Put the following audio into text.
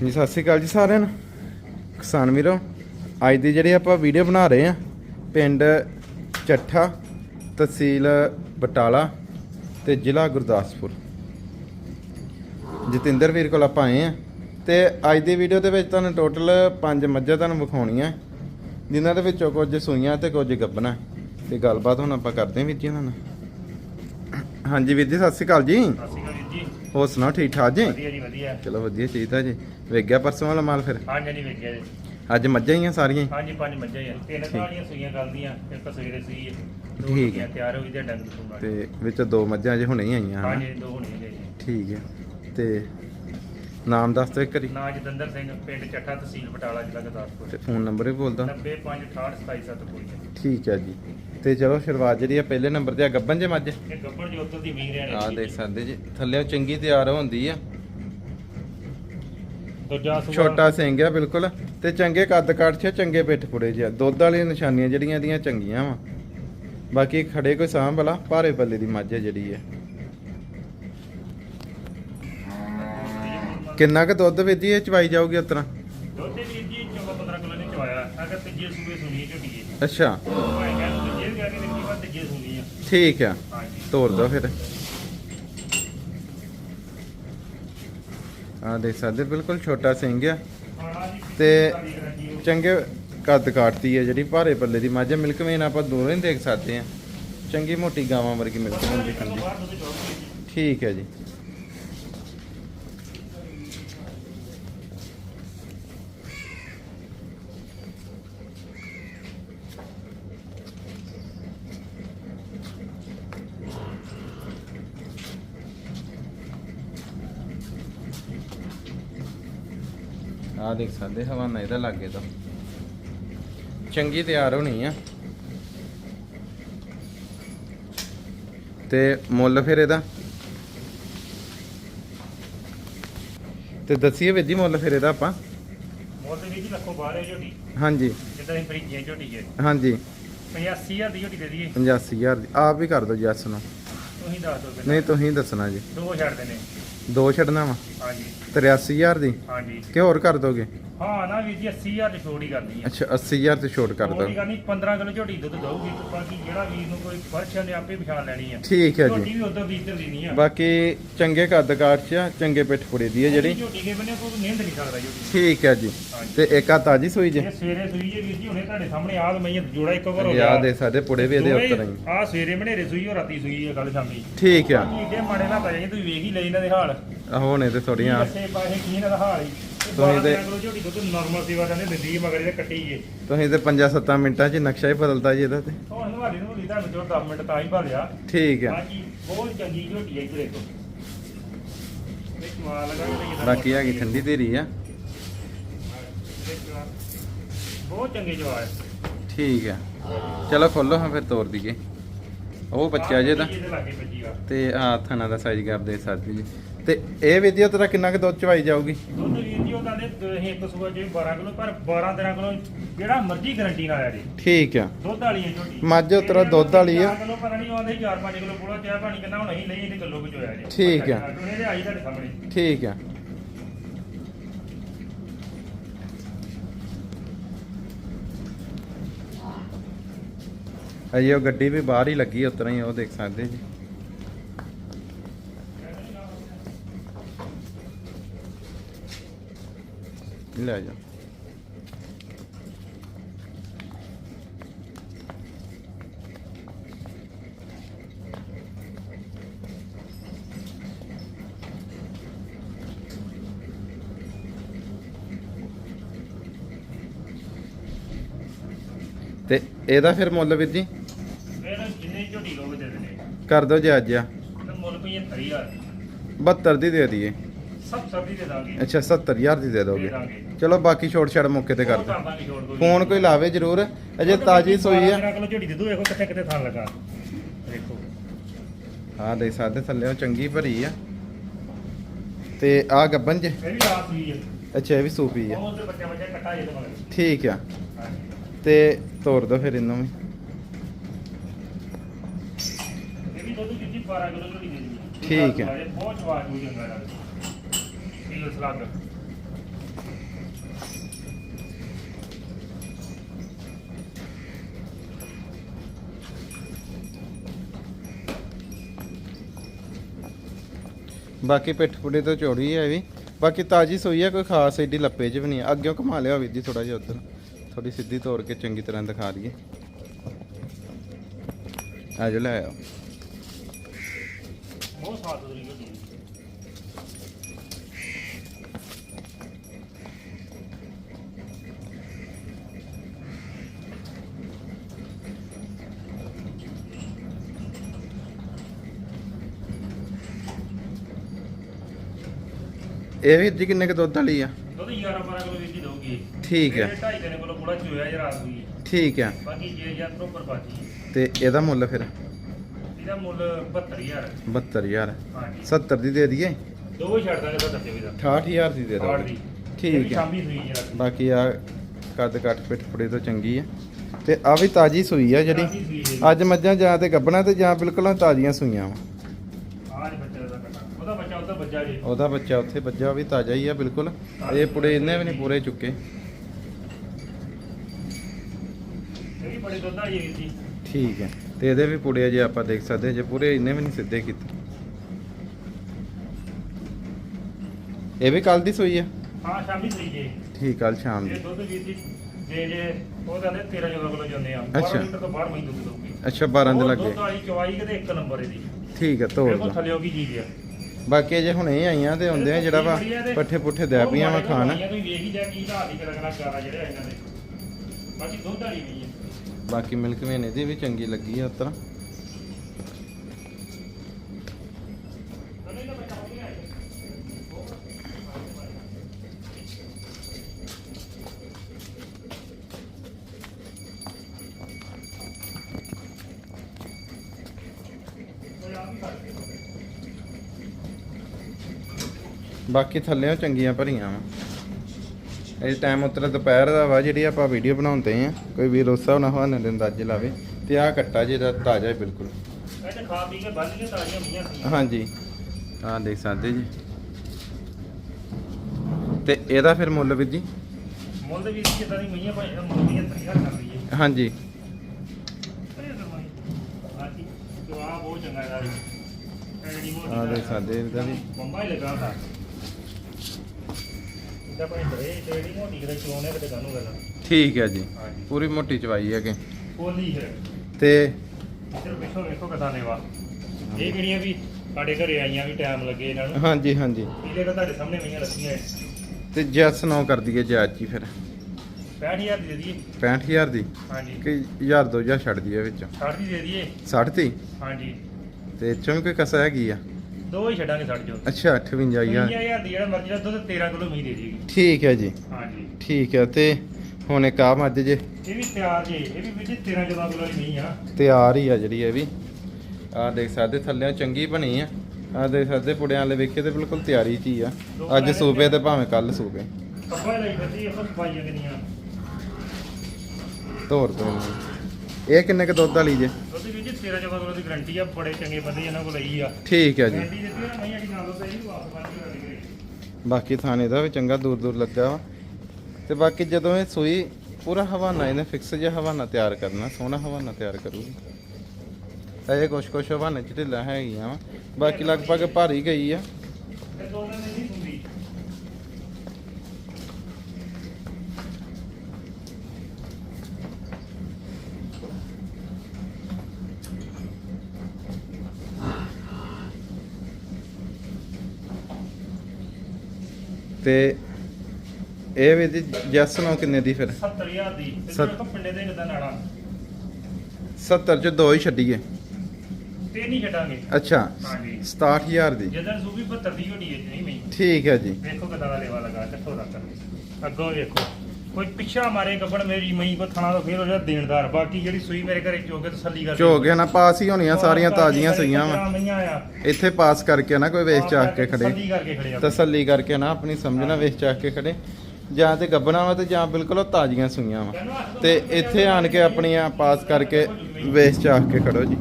ਜੀ, ਸਤਿ ਸ਼੍ਰੀ ਅਕਾਲ ਜੀ ਸਾਰਿਆਂ ਨੂੰ। ਕਿਸਾਨ ਵੀਰੋ, ਅੱਜ ਦੀ ਜਿਹੜੀ ਆਪਾਂ ਵੀਡੀਓ ਬਣਾ ਰਹੇ ਆ ਪਿੰਡ ਚੱਠਾ ਤਹਿਸੀਲ ਬਟਾਲਾ ਤੇ ਜ਼ਿਲ੍ਹਾ ਗੁਰਦਾਸਪੁਰ। ਜਤਿੰਦਰ ਵੀਰ ਕੋਲ ਆਪਾਂ ਆਏ ਆ ਤੇ ਅੱਜ ਦੀ ਵੀਡੀਓ ਦੇ ਵਿੱਚ ਤੁਹਾਨੂੰ ਟੋਟਲ 5 ਮੱਝਾਂ ਤੁਹਾਨੂੰ ਵਿਖਾਉਣੀਆਂ। ਜਿਨ੍ਹਾਂ ਦੇ ਵਿੱਚੋਂ ਕੁਝ ਸੂਈਆਂ ਤੇ ਕੁਝ ਗੱਬਣਾ ਤੇ ਗੱਲਬਾਤ ਹੁਣ ਆਪਾਂ ਕਰਦੇ ਹਾਂ ਵੀਰ ਜੀ ਉਹਨਾਂ ਨਾਲ। ਹਾਂਜੀ ਵੀਰ ਜੀ, ਸਤਿ ਸ਼੍ਰੀ ਅਕਾਲ ਜੀ। ਹੋਰ ਸੁਣਾਓ ਠੀਕ ਠਾਕ ਜੀ? ਵਧੀਆ ਜੀ ਵਧੀਆ। ਚਲੋ ਵਧੀਆ ਚਾਹੀਦਾ ਜੀ। ਵੇਖ ਗਿਆ ਪਰਸੋਂ ਵਾਲਾ ਮਾਲ ਫਿਰ? ਹਾਂਜੀ ਨਹੀਂ ਵੇਖਿਆ ਜੀ। ਅੱਜ ਮੱਝਾਂ ਹੀ ਆ ਸਾਰੀਆਂ? ਹੀ? ਹਾਂਜੀ ਪੰਜ ਮੱਝਾਂ ਹੀ ਆ। ਤਿੰਨ ਕਹਾਣੀਆਂ ਸੂਈਆਂ ਕਰਦੀਆਂ ਇੱਕ ਸਵੇਰੇ ਸੂਈ ਹੈ ਠੀਕ ਹੈ। ਤਿਆਰ ਹੋਈ ਤੇ ਡੰਗ ਤੇ ਵਿੱਚ ਦੋ ਮੱਝਾਂ ਅਜੇ ਹੁਣੇ ਹੀ ਆਈਆਂ ਹਾਂਜੀ ਦੋ ਹੋਣੀਆਂ ਜੀ ਠੀਕ ਹੈ ਤੇ ਨਾਮ ਦੱਸ ਦਿਓ ਇੱਕ ਵਾਰੀ। ਨਾਂ ਜਤਿੰਦਰ ਸਿੰਘ ਪਿੰਡ ਚੱਠਾ ਤਹਿਸੀਲ ਬਟਾਲਾ ਜ਼ਿਲ੍ਹਾ ਗੁਰਦਾਸਪੁਰ। ਤੇ ਫੋਨ ਨੰਬਰ ਵੀ ਬੋਲ ਦੋ 95682777 ਠੀਕ ਹੈ ਜੀ। ਤੇ ਚਲੋ ਸ਼ੁਰੂਆਤ ਜਿਹੜੀ ਆ ਪਹਿਲੇ ਨੰਬਰ ਤੇ ਆ ਗੱਬਨ ਜੇ ਮੱਝ। ਇਹ ਗੱਬੜ ਜੀ ਉੱਧਰ ਦੀ ਰਹਿਣੇ ਆ ਦੇਖ ਸਕਦੇ ਜੀ ਥੱਲੇ ਚੰਗੀ ਤਿਆਰ ਹੁੰਦੀ ਆ। ਦੂਜਾ ਛੋਟਾ ਸਿੰਘ ਆ ਬਿਲਕੁਲ। ਤੇ ਚੰਗੇ ਕੱਦ ਕਾਠ ਚ ਚੰਗੇ ਪਿੱਠ ਪੁੜੇ ਜਿਹਾ ਦੁੱਧ ਵਾਲੀਆਂ ਨਿਸ਼ਾਨੀਆਂ ਜਿਹੜੀਆਂ ਇਹਦੀਆਂ ਚੰਗੀਆਂ ਵਾ। ਬਾਕੀ ਖੜੇ ਕੋਈ ਸਾਂਭ ਵਾਲਾ ਭਾਰੇ ਪੱਲੇ ਦੀ ਮੱਝ ਆ ਜਿਹੜੀ ਹੈ ਕਿੰਨਾ ਕੁ ਦੁੱਧ ਵੇਦੀ ਇਹ ਚਵਾਈ ਜਾਊਗੀ ਉਤਰਾ ਦੁੱਧ ਦੇ ਵੀਰ ਜੀ 14 15 ਕਿਲੋ ਨੇ ਚਵਾਇਆ। ਅਗਰ ਤੀਜੇ ਸੂਏ ਸੁਣੀ ਹੈ ਝੋਟੀ ਹੈ ਅੱਛਾ। ਭਾਈ ਕਹਿੰਦੇ ਤੀਜੇ ਵੀ ਆ ਕੇ ਦੇਖੀ ਵਾਰ ਤੀਜੇ ਸੁਣੀ ਆ। ਠੀਕ ਆ। ਹਾਂਜੀ। ਤੋਰ ਦੋ ਫਿਰ। ਆ ਦੇਖ ਸਕਦੇ ਬਿਲਕੁਲ ਛੋਟਾ ਸਿੰਘ ਆ। ਤੇ-। ਚੰਗੇ ਕੱਦ ਕਾਟਦੀ ਹੈ ਜਿਹੜੀ ਭਾਰੇ ਪੱਲੇ ਦੀ। ਮੱਝ ਆ, ਮਿਲਕ ਵੇਨ ਆਪਾਂ ਦੂਰੋਂ ਹੀ ਦੇਖ ਸਕਦੇ ਆ ਚੰਗੀ ਮੋਟੀ ਗਾਵਾਂ ਵਰਗੀ ਮਿਲਕ ਵੇਨ ਦਿਖਣ ਦੀ ਠੀਕ ਹੈ ਜੀ। ਆ ਦੇਖ ਸਕਦੇ ਹਵਾਨਾ ਇਹਦਾ ਲੱਗੇ ਤਾਂ। ਚੰਗੀ ਤਿਆਰ ਹੋਣੀ ਆ। ਤੇ ਮੁੱਲ ਫਿਰ ਇਹਦਾ? ਤੇ ਦੱਸੀਏ ਵੀਰ ਮੁੱਲ ਫਿਰ ਇਹਦਾ ਆਪਾਂ। ਮੁੱਲ ਵੀਰ ਜੀ ਲੱਖੋਂ ਬਾਹਰ ਹੈ ਝੋਟੀ। ਹਾਂਜੀ। ਜਿੱਦਾਂ ਅਸੀਂ ਫਰੀਜੀਆਂ ਝੋਟੀ ਹੈ। ਹਾਂਜੀ। 85000 ਦੀ ਝੋਟੀ ਦੇ ਦਈਏ। 85000 ਦੀ। ਆਪ ਹੀ ਕਰ ਦਿਓ ਜੱਸ ਨੂੰ। ਤੁਸੀਂ ਦੱਸ ਦਿਓ ਨਹੀਂ ਤੁਸੀਂ ਦੱਸਣਾ ਜੀ। ਦੋ ਛੱਡ ਦੇਣੇ ਦੋ ਛੱਡਣਾ ਵਾ? ਹਾਂਜੀ। 83000 ਦੀ? ਹਾਂਜੀ। ਕਿ ਹੋਰ ਕਰ ਦੋਗੇ? ਹਾਂ ਨਾ ਵੀਰ ਜੀ 80000 ਦੀ ਛੋੜ ਹੀ ਕਰਨੀ ਹੈ ਅੱਛਾ 80000 ਤੇ ਛੋਟ ਕਰ ਛੋੜ ਦੋ। ਹੀ ਕਰਨੀ 15 ਕਿਲੋ ਝੋਟੀ ਦੁੱਧ ਦਊਗੀ ਤੇ ਬਾਕੀ ਜਿਹੜਾ ਵੀਰ ਨੂੰ ਕੋਈ ਫਰਸ਼ ਨੇ ਆਪੇ ਪਛਾਣ ਲੈਣੀ ਹੈ ਠੀਕ ਹੈ ਝੋਟੀ ਜੀ ਵੀ ਉਧਰ ਦੀ ਇੱਧਰ ਦੀ ਨਹੀਂ ਆ। ਬਾਕੀ ਚੰਗੇ ਕੱਦ ਕਾਠ ਚ ਆ, ਚੰਗੇ ਪਿੱਠ ਪੁੜੇ ਦੀ ਹੈ ਜਿਹੜੀ। ਝੋਟੀ ਕੇ ਬੰਨੇ ਕੋਈ ਮਿਹਨਤ ਨਹੀਂ ਸਕਦਾ ਝੋਟੀ। ਠੀਕ ਹੈ ਜੀ। ਤੇ ਇੱਕ ਆ ਤਾਜੀ ਸੂਈ ਜੇ। ਇਹ ਸਵੇਰੇ ਸੂਈ ਹੈ ਵੀਰ ਜੀ ਹੁਣੇ ਤੁਹਾਡੇ ਸਾਹਮਣੇ ਆਹ ਮੈਂ ਜੋੜਾ ਇੱਕ ਵਾਰ ਹੋ ਯਾਦ ਦੇ ਸਾਡੇ ਪੁੜੇ ਵੀ ਇਹਦੇ ਉੱਤਰ ਆਈ ਆ ਸਵੇਰੇ ਮਨੇਰੇ ਸੂਈ ਉਹ ਰਾਤੀ ਸੂਈ ਹੈ ਕੱਲ ਸ਼ਾਮੀ। ਠੀਕ ਆ। ਬਾਕੀ ਏਡੇ ਮਾੜੇ ਨਾ ਪੈ ਜਾਏ ਤੁਸੀਂ ਵੇਖ ਹੀ ਲਈ ਇਹਨਾਂ ਦੇ ਹਾਲ। ਆਹੋ ਨੇ ਤੇ ਥੋੜੀਆਂ ਦੱਸੇ ਪਾਸੇ ਕੀ ਇਹਨਾਂ ਦਾ ਹਾਲ ਹੀ। ਤੁਸੀਂ ਤੇ- ਝੋਟੀ ਦੁੱਧ ਨਾਰਮਲ ਸੇਵਾ ਕਹਿੰਦੇ ਦਿੰਦੀ ਮਗਰ ਇਹਦੇ ਕੱਟੀ ਏ ਤੁਸੀਂ ਤੇ 5-7 ਮਿੰਟਾਂ 'ਚ ਨਕਸ਼ਾ ਹੀ ਬਦਲਤਾ ਜੀ ਇਹਦਾ ਤੇ। ਹੁਣ ਹਵਾਲੀ ਨੂੰ ਲਈ ਤੁਹਾਨੂੰ ਜੋ 10 ਮਿੰਟ ਤਾਂ ਹੀ ਭਰਿਆ ਠੀਕ ਆ। ਬਾਕੀ ਬਹੁਤ ਚੰਗੀ ਝੋਟੀ ਹੈ ਇੱਧਰ ਦੇਖੋ। ਬਾਕੀ ਹੈਗੀ ਠੰਡੀ ਧੀਰੀ ਆ। ਬਹੁਤ ਚੰਗੇ ਜਵਾਬ ਠੀਕ ਆ। ਚਲੋ ਖੋਲੋ ਹਾਂ ਫਿਰ ਤੋਰ ਦਈਏ। ਉਹ ਬੱਚਾ ਜੇ ਦਾ ਆ। ਤੇ ਆ ਥਣਾ ਦਾ ਸਾਈਜ਼ ਕਰਦੇ ਜੀ। ਤੇ ਇਹ ਵੀਡੀਓ ਤੇਰਾ ਕਿੰਨਾ ਕੁ ਦੁੱਧ ਚਵਾਈ ਜਾਊਗੀ? ਜੀ ਉਹਨਾਂ ਦੇ ਤੁਸੀਂ ਇੱਕ ਸੂਆ ਜੇ 12 ਕਿਲੋ ਪਰ 12 13 ਕਿਲੋ ਜਿਹੜਾ ਮਰਜ਼ੀ ਗਰੰਟੀ ਨਾਲ ਆ ਜੀ। ਠੀਕ ਆ। ਦੁੱਧ ਵਾਲੀ ਹੈ ਝੋਟੀ ਮੱਝ ਉਤਰਾ ਦੁੱਧ ਵਾਲੀ ਆ। 4 ਕਿਲੋ ਪਤਾ ਨਹੀਂ ਆਉਂਦੇ 4-5 ਕਿਲੋ ਪੂਰਾ ਚਾਹ ਪਾਣੀ ਕਿੰਨਾ ਹੁਣ ਅਸੀਂ ਲਈ ਇਹਦੇ ਕਿਲੋ ਵਿੱਚ ਹੋਇਆ ਜੀ। ਠੀਕ ਆ। ਇਹਦੇ ਆਈ ਤੁਹਾਡੇ ਸਾਹਮਣੇ। ਠੀਕ ਆ। ਅਜੇ ਉਹ ਗੱਡੀ ਵੀ ਬਾਹਰ ਹੀ ਲੱਗੀ ਉਤਰਾ ਹੀ ਉਹ ਦੇਖ ਸਕਦੇ ਜੀ। ਲੈ ਜਾ। ਤੇ ਇਹਦਾ ਫਿਰ ਮੁੱਲ ਵੀਰ ਜੀ? ਫਿਰ ਜਿੰਨੇ ਝੋਟੀ ਲੋਕ ਦੇ ਦੇਣੇ। ਕਰ ਦਿਓ ਜੀ ਅੱਜ ਆ। ਮੁੱਲ ਕੋਈ 70000 72 ਦੀ ਦੇ ਦਈਏ। ਸਭ ਸਬਜ਼ੀ ਦੇ ਦਾਂਗੇ। ਅੱਛਾ 70000 ਦੀ ਦੇ ਦੇ ਦੋਗੇ। ਦਾਂਗੇ। ਚਲੋ ਬਾਕੀ ਛੋਟ ਛੜ ਮੌਕੇ ਤੇ ਕਰ ਉਹ ਦਿਓ। ਦਾਂਗੇ ਛੋੜ ਕੋਈ ਫੋਨ ਕੋਈ ਲਾਵੇ ਜ਼ਰੂਰ। ਅਜੇ ਤਾਜੀ ਸੋਈ ਆ। ਕਿਲੋ ਝੋਟੀ ਦੇ ਦੋ ਦੇਖੋ ਕਿੱਥੇ ਕਿੱਥੇ ਥਾਂ ਲਗਾ। ਦੇਖੋ। ਹਾਂ ਦੇ ਸਕਦੇ ਥੱਲੇ ਉਹ ਚੰਗੀ ਭਰੀ ਆ। ਤੇ ਆ ਗੱਬਨ ਜੇ। ਇਹ ਵੀ ਰਾਤ ਹੋਈ ਹੈ ਅੱਛਾ ਇਹ ਵੀ ਸੂਪੀ ਆ। ਉਹ ਉਧਰ ਬੱਚਾ ਬੱਚਾ ਇਕੱਠਾ ਜੇ ਮਗਰ ਠੀਕ ਆ। ਤੇ ਤੋਰ ਦੋ ਫਿਰ ਇਹਨੂੰ ਵੀ। ਇਹ ਵੀ ਦੁੱਧ ਦਿੱਤੀ 12 ਕਿਲੋ ਝੋਟੀ ਦੇ ਦਿੰਦੀ ਠੀਕ ਹੈ। ਬਹੁਤ ਸਵਾਦ ਹੋ ਜਾਂਦਾ ਇਹਦਾ ਵਕੀਲ ਸਰਦ ਬਾਕੀ ਪਿੱਠ ਪੁੱਡੀ ਤੋਂ ਚੌੜੀ ਹੈ ਵੀ। ਬਾਕੀ ਤਾਜੀ ਸੋਈ ਹੈ ਕੋਈ ਖਾਸ ਏਡੀ ਲੱਪੇ 'ਚ ਵੀ ਨਹੀਂ ਅੱਗਿਓਂ ਕਮਾ ਲਿਆ ਵੀਰ ਜੀ ਥੋੜਾ ਜਿਹਾ ਉਧਰ। ਥੋੜੀ ਸਿੱਧੀ ਤੋੜ ਕੇ ਚੰਗੀ ਤਰ੍ਹਾਂ ਦਿਖਾ ਲਈਏ ਆ ਜੋ ਲੈ ਆਓ। ਬਹੁਤ ਸਵਾਦ ਤਰੀ ਇਹ ਵੀਰ ਜੀ ਕਿੰਨੇ ਕ ਦੁੱਧ ਵਾਲੀ ਆ? ਦੁੱਧ 11 12 ਕਿਲੋ ਜੀ ਦਊਗੀ। ਠੀਕ ਹੈ। ਇਹ ਢਾਈ ਦਿਨ ਕੋਲ ਚੋਇਆ ਜਰਾ ਹੋਈ ਠੀਕ ਆ। ਬਾਕੀ ਜੇ ਜਾਂ ਪ੍ਰੋਪਰ ਬਾਕੀ ਤੇ ਇਹਦਾ ਮੁੱਲ ਫਿਰ? ਇਹਦਾ ਮੁੱਲ 72000 72000 ਹਾਂਜੀ। 70 ਦੀ ਦੇ ਦਈਏ? ਦੋ ਹੀ ਛੱਡ ਦਾਂਗੇ 70 ਦੇ। ਦਾ 68000 ਦੀ ਦੇ ਕਾਰਡ ਦੋ ਦੀ। ਠੀਕ ਹੈ ਸ਼ਾਮੀ ਸੂਈ ਜਰਾ ਬਾਕੀ ਆ ਕੱਦ ਕੱਟ ਪਿੱਠ ਪੁੜੇ ਤੋਂ ਚੰਗੀ ਆ। ਤੇ ਆ ਵੀ ਤਾਜੀ ਸੂਈ ਆ ਜਿਹੜੀ। ਅੱਜ ਮੱਝਾਂ ਜਾਂ ਤੇ ਗੱਬਣਾ ਤੇ ਜਾਂ ਬਿਲਕੁਲ ਤਾਜ਼ੀਆਂ ਸੂਈਆਂ ਵਾ। ਆਜ ਬੱਚਾ ਦਾ ਕੱਟਾ ਉਹਦਾ ਬੱਚਾ ਉਹਦਾ ਬੱਚਾ ਜੀ। ਉਹਦਾ ਬੱਚਾ ਉੱਥੇ ਵੱਜਾ ਵੀ ਤਾਜ਼ਾ ਹੀ ਆ ਬਿਲਕੁਲ। ਇਹ ਪੁੜੇ ਇਹਨੇ ਵੀ ਨਹੀਂ ਪੂਰੇ ਚੁੱਕੇ। ਇਹ ਵੀ ਬੜੇ ਦੁੱਧ ਵਾਲੀ ਹੈ ਵੀਰ ਜੀ ਠੀਕ ਹੈ। ਤੇ ਇਹਦੇ ਵੀ ਪੁੜੇ ਜੇ ਆਪਾਂ ਦੇਖ ਸਕਦੇ ਜੇ ਪੂਰੇ ਇਹਨੇ ਵੀ ਨਹੀਂ ਸਿੱਧੇ ਕੀਤੇ। ਇਹ ਵੀ ਕੱਲ ਦੀ ਸੂਈ ਆ? ਹਾਂ ਸ਼ਾਮੀ ਸੂਈ ਜੇ। ਠੀਕ ਕੱਲ ਸ਼ਾਮ ਇਹ ਦੀ ਦੁੱਧ ਵੀਰ ਜੀ ਜੇ ਜੇ ਉਹ ਕਹਿੰਦੇ 13 14 ਕਿਲੋ ਜਾਂਦੇ ਆ। ਅੱਛਾ। 12 ਲੀਟਰ ਤੋਂ ਬਾਹਰ ਮਹੀਂ ਦੁੱਧ ਦਊਗੀ ਅੱਛਾ 12 ਦੇ ਉਹ ਲੱਗੇ। ਦੁੱਧ ਵਾਲੀ ਚਵਾਈ ਕਿਤੇ ਇੱਕ ਨੰਬਰ ਇਹਦੀ। ਠੀਕ ਹੈ ਤੋੜ ਦੋ ਥੱਲੇ ਕੀ ਚੀਜ਼ ਆ। ਬਾਕੀ ਜੇ ਹੁਣੇ ਆਈਆਂ ਤੇ ਹੁੰਦੇ ਆ ਜਿਹੜਾ ਵਾ ਪੱਠੇ ਪੁੱਠੇ ਦੇ ਪਈਆਂ ਵਾ ਖਾਣ। ਤੁਸੀਂ ਵੇਖ ਹੀ ਜਾ ਕੀ ਹਾਲ ਦੀ ਕਰਨਾ ਕਰਾ ਜਿਹੜੇ ਇਹਨਾਂ ਦੇ। ਬਾਕੀ ਦੁੱਧ ਵਾਲੀ ਨਹੀਂ ਹੈ ਬਾਕੀ ਮਿਲਕ ਵੇਨ ਇਹਦੀ ਵੀ ਚੰਗੀ ਲੱਗੀ ਆ ਉਤਰ ਬਾਕੀ ਥੱਲੇੋਂ ਚੰਗੀਆਂ ਭਰੀਆਂ ਵਾ। ਇਹ ਟਾਈਮ ਉਤਰ ਦੁਪਹਿਰ ਦਾ ਵਾ ਜਿਹੜੀ ਆਪਾਂ ਵੀਡੀਓ ਬਣਾਉਂਦੇ ਆ। ਕੋਈ ਵੀ ਰੋਸਾ ਨਾ ਹੋਣ ਦੇ ਅੰਦਾਜ਼ੇ ਲਾਵੇ। ਤੇ ਆਹ ਕੱਟਾ ਜਿਹੜਾ ਤਾਜ਼ਾ ਹੈ ਬਿਲਕੁਲ। ਇਹ ਤੇ ਖਾ ਪੀ ਕੇ ਬੰਨ ਕੇ ਤਾਜ਼ੀਆਂ ਮੀਆਂ ਸੀ। ਹਾਂਜੀ। ਆਹ ਦੇਖ ਸਕਦੇ ਜੀ। ਤੇ ਇਹਦਾ ਫਿਰ ਮੁੱਲ ਵੀ ਜੀ? ਮੁੱਲ ਦੇ ਵਿੱਚ ਕਿਦਾਂ ਦੀ ਮੀਆਂ ਭਾਈ ਮੁੱਲ ਮੀਆਂ ਤਰੀਕਾ ਕਰ ਰਹੀ ਹੈ ਹਾਂਜੀ। ਆਹ ਦੇਖ ਸਕਦੇ ਇਹਦਾ ਵੀ। ਬੰਬਾ ਹੀ ਲੱਗਾ ਹੁੰਦਾ। ਇਹਦਾ ਭਾਈ ਬੜੇ ਟੇੜੀ ਮੋਟੀ ਕਿਤੇ ਚੋਣੇ ਕਿਤੇ ਕਾਨੂੰ ਗੱਲ ਠੀਕ ਹੈ ਜੀ। ਹਾਂਜੀ। ਪੂਰੀ ਮੋਟੀ ਚਵਾਈ ਹੈ ਕਿ ਕੋਲੀ ਹੈ ਤੇ ਇੱਧਰ ਵੇਖੋ ਵੇਖੋ ਕਿਦਾਂ ਲੈਵਾ ਇਹ ਕਿਹੜੀਆਂ ਵੀ ਸਾਡੇ ਘਰੇ ਆਈਆਂ ਵੀ ਟਾਈਮ ਲੱਗੇ ਇਹਨਾਂ ਨੂੰ। ਹਾਂਜੀ ਹਾਂਜੀ। ਇਹਦੇ ਤਾਂ ਤੁਹਾਡੇ ਸਾਹਮਣੇ ਮਈਆਂ ਰੱਖੀਆਂ ਤੇ ਜੈਸ ਨੋ ਕਰ ਦਈਏ ਜਾਇਜ਼ ਜੀ ਫਿਰ। 65000 ਦੀ ਦੇ ਦਈਏ। 65000 ਦੀ? ਹਾਂਜੀ। ਕਿ 1000 2000 ਛੱਡ ਦਈਏ ਵਿੱਚੋਂ। 60 ਦੀ ਦੇ ਦਈਏ। 60 ਦੀ ਹਾਂਜੀ। ਤੇ ਚੋਂ ਕੋਈ ਕਸਾ ਹੈਗੀ ਆ? ਦੋ ਹੀ ਛੱਡਾਂਗੇ ਸਾਡੇ ਚੋਂ। ਅੱਛਾ 58000 25000 ਦੀ ਜਿਹੜਾ ਮਰਜ਼ੀ ਦਾ ਦੁੱਧ 13 ਕਿਲੋ ਮੀ ਦੇ ਦੇਗੀ। ਠੀਕ ਹੈ ਜੀ। ਹਾਂਜੀ। ਠੀਕ ਹੈ ਤੇ ਹੁਣ ਇੱਕ ਆ ਮੱਝ ਜੇ। ਇਹ ਵੀ ਤਿਆਰ ਜੇ ਇਹ ਵੀ ਜੀ 13 14 ਕਿਲੋ ਦੀ ਨਹੀਂ ਆ। ਤਿਆਰ ਹੀ ਆ ਜਿਹੜੀ ਇਹ ਵੀ। ਆ ਦੇਖ ਸਕਦੇ ਥੱਲੇ ਚੰਗੀ ਬਣੀ ਆ। ਆ ਦੇਖ ਸਕਦੇ ਪੁੜਿਆਂ ਵਾਲੇ ਵੇਖੇ ਤੇ ਬਿਲਕੁਲ ਤਿਆਰੀ 'ਚ ਹੀ ਆ ਅੱਜ ਸੂਬੇ ਤੇ ਭਾਵੇਂ ਕੱਲ ਸੂਬੇ। ਕੱਪਾ ਲਈ ਫਿਰਦੀ ਆਪਾਂ ਸਫਾਈਆਂ ਕਿੰਨੀਆਂ। ਤੋਰ ਦੋ। ਇਹ ਕਿੰਨੇ ਕ ਦੁੱਧ ਵਾਲੀ ਜੇ? ਉਹਦੀ ਵੀਰ ਜੀ 13 14 ਕਿਲੋ ਦੀ ਗਾਰੰਟੀ ਆ ਬੜੇ ਚੰਗੇ ਬੰਦੇ ਇਹਨਾਂ ਕੋਲ ਲਈ ਆ। ਠੀਕ ਹੈ ਜੀ। ਗਾਰੰਟੀ ਦਿੱਤੀ ਨਾ ਮਈਆਂ ਦੀ ਨਾਲ ਵਾਪਸ ਬਾਕੀ ਥਾਣੇ ਦਾ ਵੀ ਚੰਗਾ ਦੂਰ ਦੂਰ ਲੱਗਾ ਵਾ। ਤੇ ਬਾਕੀ ਜਦੋਂ ਇਹ ਸੂਈ ਪੂਰਾ ਹਵਾਨਾ ਇਹਨੇ ਫਿਕਸ ਜਿਹਾ ਹਵਾਨਾ ਤਿਆਰ ਕਰਨਾ ਸੋਹਣਾ ਹਵਾਨਾ ਤਿਆਰ ਕਰੂਗੀ। ਇਹ ਕੁਛ ਕੁਛ ਹਵਾਨੇ ਚ ਢਿੱਲਾ ਹੈਗੀਆਂ ਵਾ। ਬਾਕੀ ਲਗਭਗ ਭਾਰੀ ਗਈ ਆ। ਤੇ ਦੋ ਇਹ ਵੀ ਦੀ ਜੈਸ ਨੂੰ ਕਿੰਨੇ ਦੀ ਫਿਰ? 70000 ਦੀ। ਸੱਤ- ਪਿੰਡੇ ਦੇ ਕਿਦਾਂ ਨਾੜਾ 70 ਚ ਦੋ ਹੀ ਛੱਡੀਏ। ਤੇ ਨਹੀਂ ਛੱਡਾਂਗੇ। ਅੱਛਾ ਹਾਂਜੀ। 67000 ਦੀ। ਜਦੋਂ ਸੂਬੀ 72 ਦੀ ਝੋਟੀ ਹੈ ਨਹੀਂ ਮਈ ਠੀਕ ਹੈ ਜੀ। ਵੇਖੋ ਕਿਦਾਂ ਦਾ ਲੇਵਾ ਲਗਾ ਕਿੱਥੋਂ ਤੱਕ। ਅੱਗੋਂ ਵੇਖੋ। ਕੋਈ ਪਿੱਛਾ ਮਾਰੇ ਗੱਬੜ ਮੇਰੀ ਮਈ ਕੋ ਥਣਾ ਤੋਂ ਫੇਰ ਹੋ ਜਾ ਦੇਣਦਾਰ। ਬਾਕੀ ਜਿਹੜੀ ਸੂਈ ਮੇਰੇ ਘਰੇ ਚੋਕੇ ਤਸੱਲੀ ਕਰਕੇ ਝੋ ਗਿਆ ਨਾ ਪਾਸ ਹੀ ਹੋਣੀਆਂ ਸਾਰੀਆਂ ਤਾਜ਼ੀਆਂ ਸਹੀਆਂ ਵਾ। ਇੱਥੇ ਪਾਸ ਕਰਕੇ ਨਾ ਕੋਈ ਵੇਚ ਚਾਕ ਕੇ ਖੜੇ। ਤਸੱਲੀ ਕਰਕੇ ਖੜੇ ਆ। ਤਸੱਲੀ ਕਰਕੇ ਨਾ ਆਪਣੀ ਸਮਝ ਨਾਲ ਵੇਚ ਚਾਕ ਕੇ ਖੜੇ। ਜਾਂ ਤੇ ਗੱਬਣਾ ਵਾ ਤੇ ਜਾਂ ਬਿਲਕੁਲ ਉਹ ਤਾਜ਼ੀਆਂ ਸੂਈਆਂ ਵਾ। ਤੇ ਇੱਥੇ ਆਣ ਕੇ ਆਪਣੀਆਂ ਪਾਸ ਕਰਕੇ ਵੇਚ ਚਾਕ ਕੇ ਖੜੋ ਜੀ।